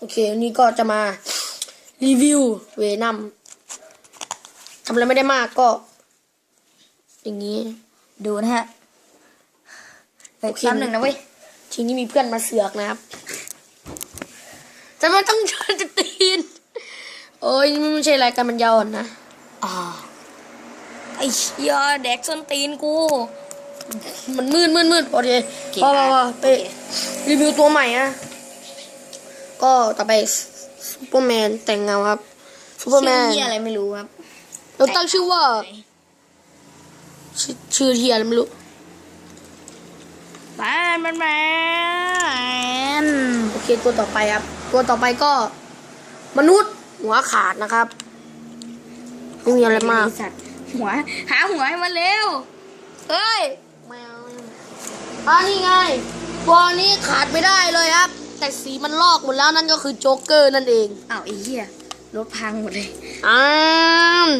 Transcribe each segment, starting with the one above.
โอเควันนี้ก็จะมารีวิวเวนัมทำอะไรไม่ได้มากก็ อย่างนี้ ดูนะฮะเฮ้ยโอเคแป๊บหนึ่งนะเว้ย ทีนี้มีเพื่อนมาเสือกนะครับจะไม่ต้องชนจะตีน โอ้ยนี่ไม่ใช่รายการมันยาวอ่อนนะอ่าไอ้เชี่ยแดกส้นตีนกู มันมืดมืดมืดโอเคเคพอพออะพอไปโอเครีวิวตัวใหม่อะ ก็ต่อไปซูเปอร์แมนแต่งเงาครับซูเปอร์แมชื่อนเหี้ยอะไรไม่รู้ครับ เราตั้งชื่อว่า ชื่อชื่อเทียอะไรไม่รู้แมนแมนแมนโอเคตัวต่อไปครับ ตัวต่อไปก็ มนุษย์หัวขาดนะครับไม่มีอะไรมากไสัตว์หัว หาหัวให้มันเร็วเฮ้ยแมวอ่านี่ไงตัวนี้ขาดไม่ได้เลยครับ แต่สีมันลอกหมดแล้วนั่นก็คือโจ๊กเกอร์นั่นเองอ้าวไอ้เหี้ยรถพังหมดเลยอ่าม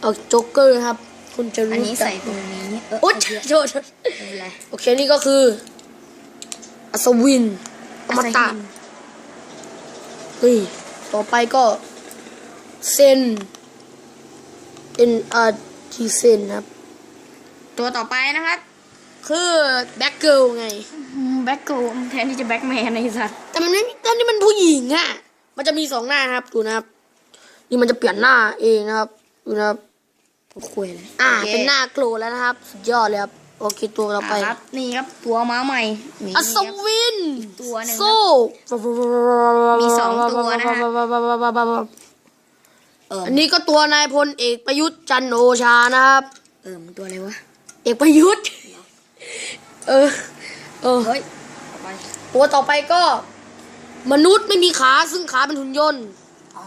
เอาโจ๊กเกอร์ครับ คุณจะรู้อันนี้จักใส่ตรงนี้เออโอ๊ยไอ้เหี้ยโทษโทษไม่เป็นไรโอเคนี่ก็คืออัศวินอมตะเฮ้ยต่อไปก็เซน N R T เซนครับ ตัวต่อไปนะครับ คือแบ็คเกิลไงแบ็คโกแทนที่จะแบ็คแมนไอ้สัตว์แต่มันไม่ตอนนี้มันผู้หญิงอะมันจะมีสองหน้าครับดูนะครับนี่มันจะเปลี่ยนหน้าเองนะครับดูนะครับคุยเลยอ่าโคเป็นหน้าโกรธแล้วนะครับสุดยอดเลยครับโอเคตัวเราไปอะครับนี่ครับตัวม้าใหม่นี่อัศครับวินตัวหนึ่งครับโซ่มีสองตัวนะฮะเอออันนี้ก็ตัวนายพลเอกประยุทธ์จันทร์โอชานะครับ เออมันตัวอะไรวะ เอกประยุทธ์ เออ เออเฮ้ยต่อไปตัวต่อไปก็ มนุษย์ไม่มีขาซึ่งขาเป็นหุ่นยนต์อ๋อ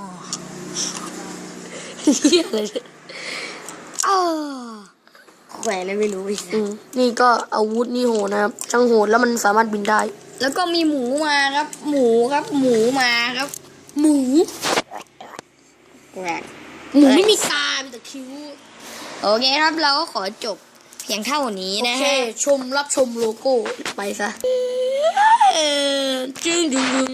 เฮียเลยเนี่ยอ้าวแขวนเลยไม่รู้อีกอืมนี่ก็อาวุธนี่โหดนะครับช่างโหดแล้วมันสามารถบินได้ แล้วก็มีหมูมาครับ หมูครับ หมูมาครับหมูแกรกหมูไม่มีตามีแต่คิ้ว โอเคครับเราก็ขอจบเพียงเท่านี้โอนะเคฮะชมรับชมโลโก้ไปซะเออจึงดึงดึง